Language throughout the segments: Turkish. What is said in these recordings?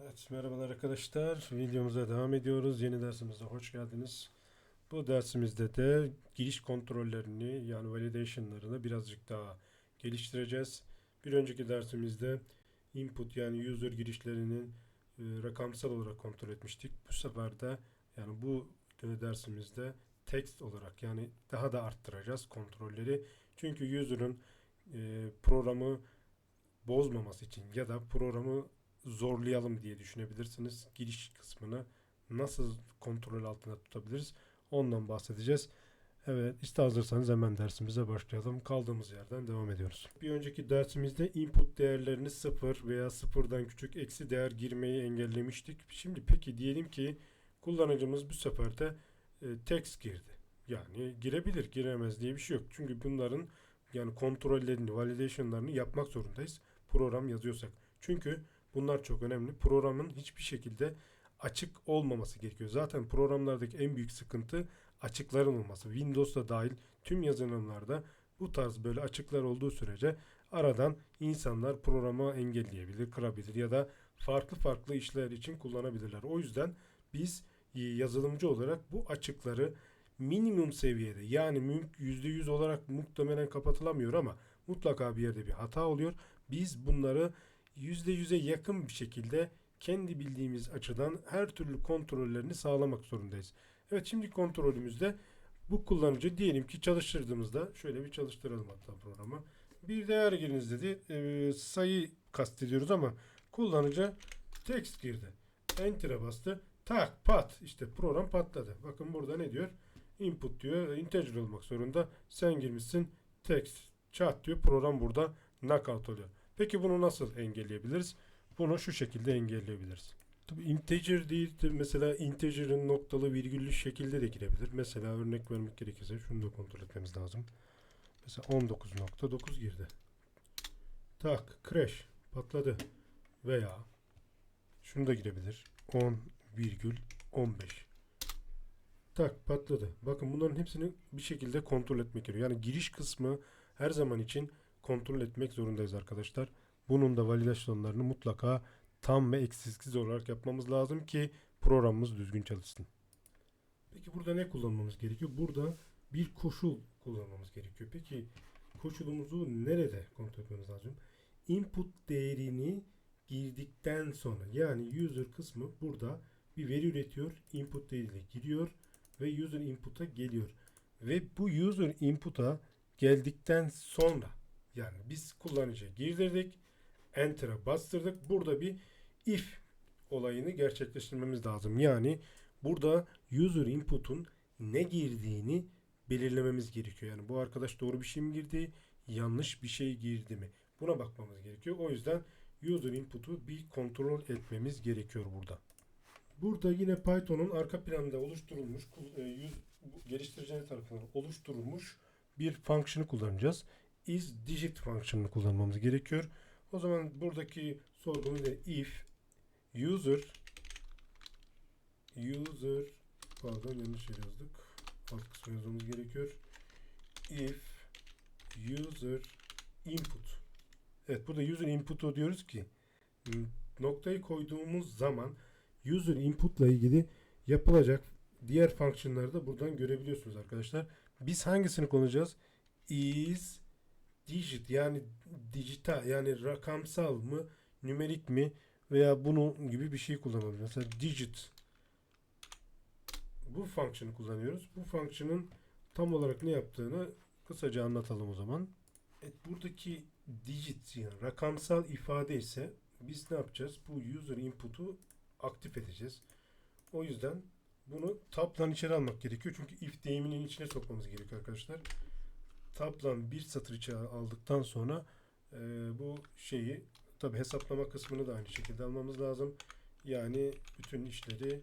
Evet, merhabalar arkadaşlar. Videomuza devam ediyoruz. Yeni dersimize hoş geldiniz. Bu dersimizde de giriş kontrollerini yani validation'larını birazcık daha geliştireceğiz. Bir önceki dersimizde input yani user girişlerinin e, rakamsal olarak kontrol etmiştik. Bu sefer de yani bu dersimizde text olarak yani daha da arttıracağız kontrolleri. Çünkü user'ın e, programı bozmaması için ya da programı zorlayalım diye düşünebilirsiniz. Giriş kısmını nasıl kontrol altında tutabiliriz ondan bahsedeceğiz. Evet işte hazırsanız hemen dersimize başlayalım. Kaldığımız yerden devam ediyoruz. Bir önceki dersimizde input değerlerini sıfır veya sıfırdan küçük eksi değer girmeyi engellemiştik. Şimdi peki diyelim ki kullanıcımız bu sefer de e, text girdi. Yani girebilir giremez diye bir şey yok. Çünkü bunların yani kontrollerini, validation'larını yapmak zorundayız. Program yazıyorsak. Çünkü Bunlar çok önemli. Programın hiçbir şekilde açık olmaması gerekiyor. Zaten programlardaki en büyük sıkıntı açıkların olması. Windows'ta dahil tüm yazılımlarda bu tarz böyle açıklar olduğu sürece aradan insanlar programı engelleyebilir, kırabilir ya da farklı farklı işler için kullanabilirler. O yüzden biz yazılımcı olarak bu açıkları minimum seviyede yani %100 olarak muhtemelen kapatılamıyor ama mutlaka bir yerde bir hata oluyor. Biz bunları %100'e yakın bir şekilde kendi bildiğimiz açıdan her türlü kontrollerini sağlamak zorundayız. Evet şimdi kontrolümüzde bu kullanıcı diyelim ki çalıştırdığımızda şöyle bir çalıştıralım hatta programı. Bir değer giriniz dedi. E, sayı kastediyoruz ama kullanıcı text girdi. Enter'a bastı. Tak pat işte program patladı. Bakın burada ne diyor? Input diyor. Integer olmak zorunda. Sen girmişsin text chat diyor. Program burada knockout oluyor. Peki bunu nasıl engelleyebiliriz? Bunu şu şekilde engelleyebiliriz. Tabi integer değil mesela integer'ın noktalı virgüllü şekilde de girebilir. Mesela örnek vermek gerekirse şunu da kontrol etmemiz lazım. Mesela 19.9 girdi. Tak crash patladı. Veya şunu da girebilir. 10 virgül 15. Tak patladı. Bakın bunların hepsini bir şekilde kontrol etmek gerekiyor. Yani giriş kısmı her zaman için kontrol etmek zorundayız arkadaşlar. Bunun da validasyonlarını mutlaka tam ve eksiksiz olarak yapmamız lazım ki programımız düzgün çalışsın. Peki burada ne kullanmamız gerekiyor? Burada bir koşul kullanmamız gerekiyor. Peki koşulumuzu nerede kontrol etmemiz lazım? Input değerini girdikten sonra yani user kısmı burada bir veri üretiyor. Input değeriyle giriyor ve user input'a geliyor. Ve bu user input'a geldikten sonra yani biz kullanıcı girdirdik. Enter'a bastırdık. Burada bir if olayını gerçekleştirmemiz lazım. Yani burada user input'un ne girdiğini belirlememiz gerekiyor. Yani bu arkadaş doğru bir şey mi girdi, yanlış bir şey girdi mi? Buna bakmamız gerekiyor. O yüzden user input'u bir kontrol etmemiz gerekiyor burada. Burada yine Python'un arka planında oluşturulmuş, e, geliştiriciler tarafından oluşturulmuş bir function'ı kullanacağız is digit fonksiyonunu kullanmamız gerekiyor. O zaman buradaki sorgumuz da if user user pardon yanlış yer yazdık. Alt kısmı yazmamız gerekiyor. If user input Evet burada user input'u diyoruz ki noktayı koyduğumuz zaman user input ile ilgili yapılacak diğer fonksiyonları da buradan görebiliyorsunuz arkadaşlar. Biz hangisini kullanacağız? is digit yani dijital yani rakamsal mı nümerik mi veya bunu gibi bir şey kullanalım. Mesela digit bu fonksiyonu kullanıyoruz. Bu fonksiyonun tam olarak ne yaptığını kısaca anlatalım o zaman. Evet, buradaki digit yani rakamsal ifade ise biz ne yapacağız? Bu user input'u aktif edeceğiz. O yüzden bunu tab'dan içeri almak gerekiyor. Çünkü if deyiminin içine sokmamız gerekiyor arkadaşlar tablan bir satır içe aldıktan sonra e, bu şeyi tabi hesaplama kısmını da aynı şekilde almamız lazım. Yani bütün işleri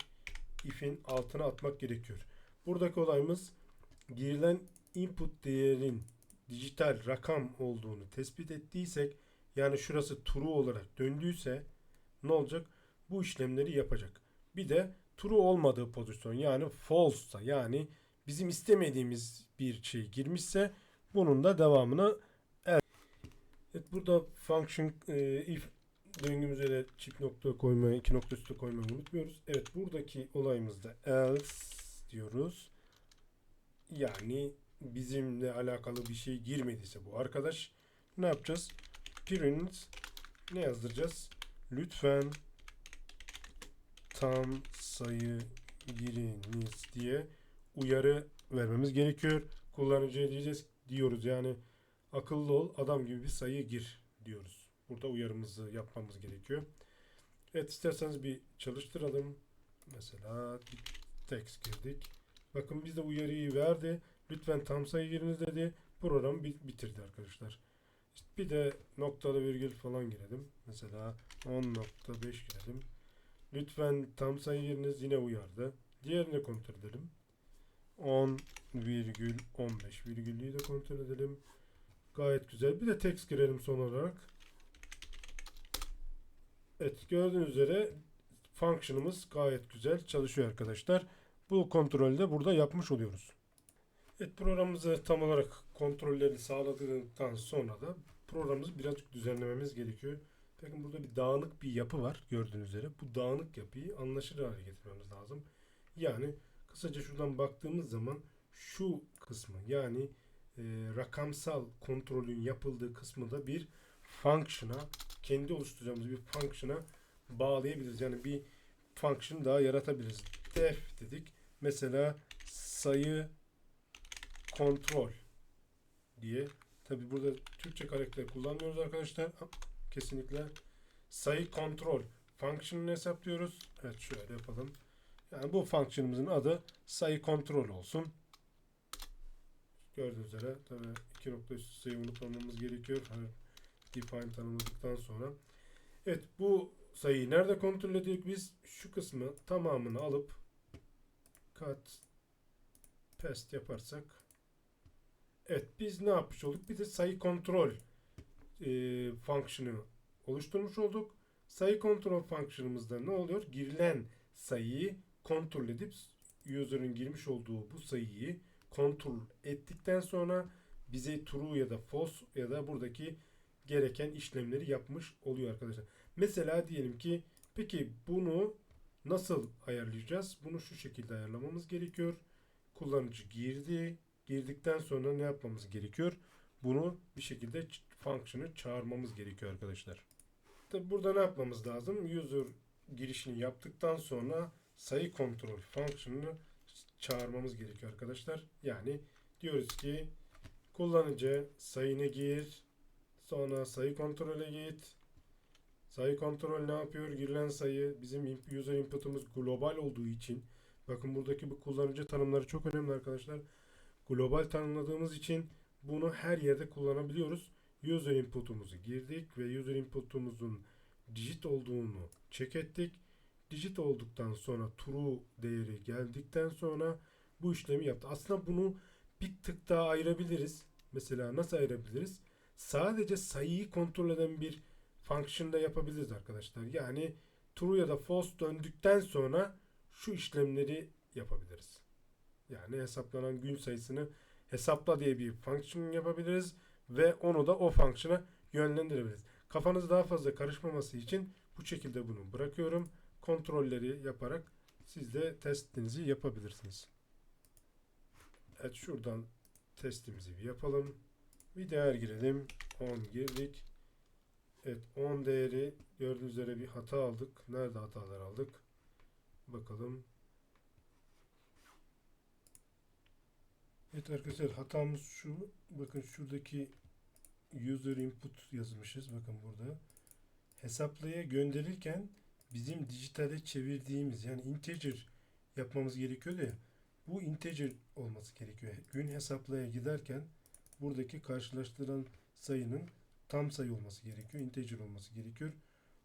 if'in altına atmak gerekiyor. Buradaki olayımız girilen input değerin dijital rakam olduğunu tespit ettiysek yani şurası true olarak döndüyse ne olacak? Bu işlemleri yapacak. Bir de true olmadığı pozisyon yani false'sa yani bizim istemediğimiz bir şey girmişse bunun da devamını evet. Evet burada function e, if döngümüze de çift nokta koymayı, iki nokta üstü koymayı unutmuyoruz. Evet buradaki olayımızda else diyoruz. Yani bizimle alakalı bir şey girmediyse bu arkadaş ne yapacağız? Print ne yazdıracağız? Lütfen tam sayı giriniz diye uyarı vermemiz gerekiyor. Kullanıcıya diyeceğiz diyoruz yani akıllı ol adam gibi bir sayı gir diyoruz. Burada uyarımızı yapmamız gerekiyor. Evet isterseniz bir çalıştıralım. Mesela text girdik. Bakın biz de uyarıyı verdi. Lütfen tam sayı giriniz dedi. Program bi- bitirdi arkadaşlar. Bir de noktalı virgül falan girelim. Mesela 10.5 girelim. Lütfen tam sayı giriniz yine uyardı. Diğerini kontrol edelim. 10 virgül 15 virgüllüyü de kontrol edelim. Gayet güzel. Bir de text girelim son olarak. Evet gördüğünüz üzere function'ımız gayet güzel çalışıyor arkadaşlar. Bu kontrolü de burada yapmış oluyoruz. Evet programımızı tam olarak kontrollerini sağladıktan sonra da programımızı birazcık düzenlememiz gerekiyor. Bakın burada bir dağınık bir yapı var gördüğünüz üzere. Bu dağınık yapıyı anlaşılır hale getirmemiz lazım. Yani kısaca şuradan baktığımız zaman şu kısmı yani e, rakamsal kontrolün yapıldığı kısmı da bir function'a kendi oluşturacağımız bir function'a bağlayabiliriz. Yani bir function daha yaratabiliriz. Def dedik. Mesela sayı kontrol diye. Tabi burada Türkçe karakter kullanmıyoruz arkadaşlar. Kesinlikle sayı kontrol function'ını hesaplıyoruz. Evet şöyle yapalım. Yani bu function'ımızın adı sayı kontrol olsun. Gördüğünüz üzere tabi iki nokta üstü sayı unutmamamız gerekiyor. Hani define tanımladıktan sonra. Evet bu sayıyı nerede kontrol ediyoruz? Biz şu kısmı tamamını alıp cut paste yaparsak Evet biz ne yapmış olduk? Bir de sayı kontrol e, fonksiyonu oluşturmuş olduk. Sayı kontrol fonksiyonumuzda ne oluyor? Girilen sayıyı kontrol edip user'ın girmiş olduğu bu sayıyı kontrol ettikten sonra bize true ya da false ya da buradaki gereken işlemleri yapmış oluyor arkadaşlar. Mesela diyelim ki peki bunu nasıl ayarlayacağız? Bunu şu şekilde ayarlamamız gerekiyor. Kullanıcı girdi. Girdikten sonra ne yapmamız gerekiyor? Bunu bir şekilde function'ı çağırmamız gerekiyor arkadaşlar. Tabi burada ne yapmamız lazım? User girişini yaptıktan sonra sayı kontrol function'ını çağırmamız gerekiyor arkadaşlar. Yani diyoruz ki kullanıcı sayını gir, sonra sayı kontrole git. Sayı kontrol ne yapıyor? Girilen sayı bizim user input'umuz global olduğu için bakın buradaki bu kullanıcı tanımları çok önemli arkadaşlar. Global tanımladığımız için bunu her yerde kullanabiliyoruz. User input'umuzu girdik ve user input'umuzun digit olduğunu check ettik. Digit olduktan sonra true değeri geldikten sonra bu işlemi yaptı. Aslında bunu bir tık daha ayırabiliriz. Mesela nasıl ayırabiliriz? Sadece sayıyı kontrol eden bir function'da yapabiliriz arkadaşlar. Yani true ya da false döndükten sonra şu işlemleri yapabiliriz. Yani hesaplanan gün sayısını hesapla diye bir function yapabiliriz ve onu da o function'a yönlendirebiliriz. Kafanız daha fazla karışmaması için bu şekilde bunu bırakıyorum. Kontrolleri yaparak siz de testinizi yapabilirsiniz. Evet şuradan testimizi bir yapalım. Bir değer girelim. 10 girdik. Evet 10 değeri gördüğünüz üzere bir hata aldık. Nerede hatalar aldık? Bakalım. Evet arkadaşlar hatamız şu. Bakın şuradaki user input yazmışız. Bakın burada. Hesaplaya gönderirken bizim dijitale çevirdiğimiz yani integer yapmamız gerekiyor ya. Bu integer olması gerekiyor. Gün hesaplaya giderken buradaki karşılaştıran sayının tam sayı olması gerekiyor. Integer olması gerekiyor.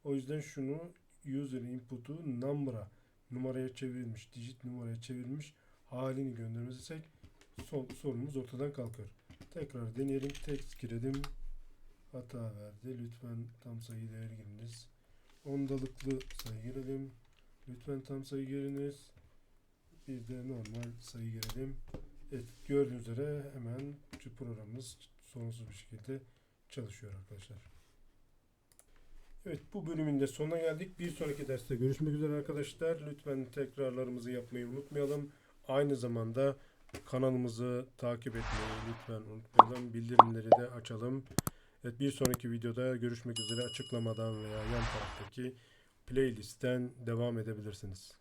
O yüzden şunu user input'u number'a numaraya çevrilmiş, digit numaraya çevrilmiş halini göndermezsek sol, sorunumuz ortadan kalkıyor. Tekrar deneyelim. Text girelim. Hata verdi. Lütfen tam sayı değer giriniz. Ondalıklı sayı girelim. Lütfen tam sayı giriniz. Bir de normal sayı girelim. Evet gördüğünüz üzere hemen şu programımız sorunsuz bir şekilde çalışıyor arkadaşlar. Evet bu bölümün de sonuna geldik. Bir sonraki derste görüşmek üzere arkadaşlar. Lütfen tekrarlarımızı yapmayı unutmayalım. Aynı zamanda kanalımızı takip etmeyi lütfen unutmayalım. Bildirimleri de açalım. Evet bir sonraki videoda görüşmek üzere. Açıklamadan veya yan taraftaki playlistten devam edebilirsiniz.